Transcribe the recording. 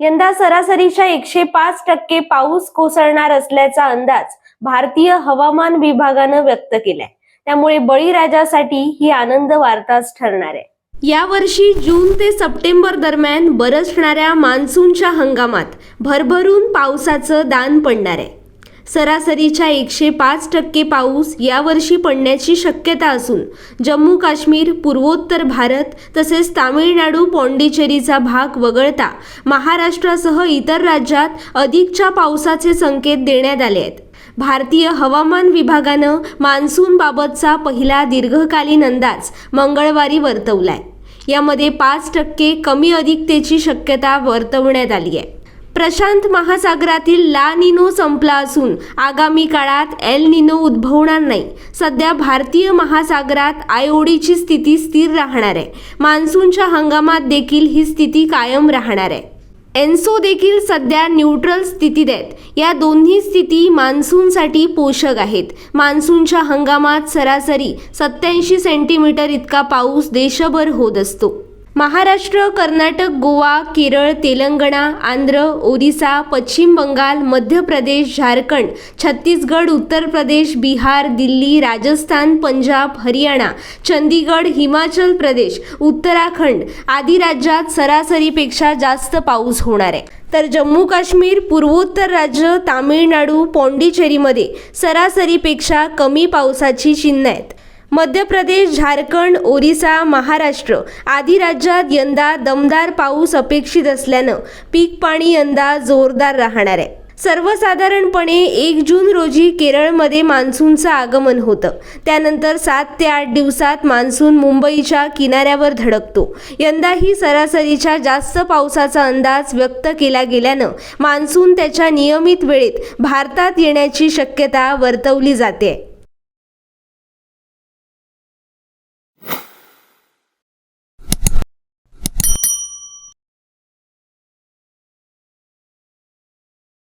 यंदा सरासरीच्या एकशे पाच टक्के पाऊस कोसळणार असल्याचा अंदाज भारतीय हवामान विभागानं व्यक्त केलाय. त्यामुळे बळीराजासाठी ही आनंद वार्ताच ठरणार आहे. यावर्षी जून ते सप्टेंबर दरम्यान बरसणाऱ्या मान्सूनच्या हंगामात भरभरून पावसाचं दान पडणार आहे. सरासरीच्या एकशे पाच टक्के पाऊस यावर्षी पडण्याची शक्यता असून जम्मू काश्मीर पूर्वोत्तर भारत तसेच तामिळनाडू पॉंडिचेरीचा भाग वगळता महाराष्ट्रासह इतर राज्यात अधिकच्या पावसाचे संकेत देण्यात आले आहेत. भारतीय हवामान विभागानं मान्सूनबाबतचा पहिला दीर्घकालीन अंदाज मंगळवारी वर्तवलाय. यामध्ये पाच टक्के कमी अधिकतेची शक्यता वर्तवण्यात आली आहे. प्रशांत महासागरातील ला निनो संपला असून आगामी काळात एल निनो उद्भवणार नाही. सध्या भारतीय महासागरात आयओडीची स्थिती स्थिर राहणार आहे. मान्सूनच्या हंगामात देखील ही स्थिती कायम राहणार आहे. एन्सो देखील सध्या न्यूट्रल स्थितीत आहेत या दोन्ही स्थिती मान्सूनसाठी पोषक आहेत. मान्सूनच्या हंगामात सरासरी सत्याऐंशी सेंटीमीटर इतका पाऊस देशभर होत असतो. महाराष्ट्र कर्नाटक गोवा केरळ तेलंगणा आंध्र ओरिसा पश्चिम बंगाल मध्य प्रदेश झारखंड छत्तीसगड उत्तर प्रदेश बिहार दिल्ली राजस्थान पंजाब हरियाणा चंदीगड हिमाचल प्रदेश उत्तराखंड आदी राज्यात सरासरीपेक्षा जास्त पाऊस होणार आहे. तर जम्मू काश्मीर पूर्वोत्तर राज्य तामिळनाडू पॉंडिचेरीमध्ये सरासरीपेक्षा कमी पावसाची चिन्ह आहेत. मध्य प्रदेश झारखंड ओरिसा महाराष्ट्र आदी राज्यात यंदा दमदार पाऊस अपेक्षित असल्यानं पीक पाणी यंदा जोरदार राहणार आहे. सर्वसाधारणपणे एक जून रोजी केरळमध्ये मान्सूनचं आगमन होतं. त्यानंतर सात ते आठ दिवसात मान्सून मुंबईच्या किनाऱ्यावर धडकतो. यंदाही सरासरीच्या जास्त पावसाचा अंदाज व्यक्त केला गेल्यानं मान्सून त्याच्या नियमित वेळेत भारतात येण्याची शक्यता वर्तवली जाते.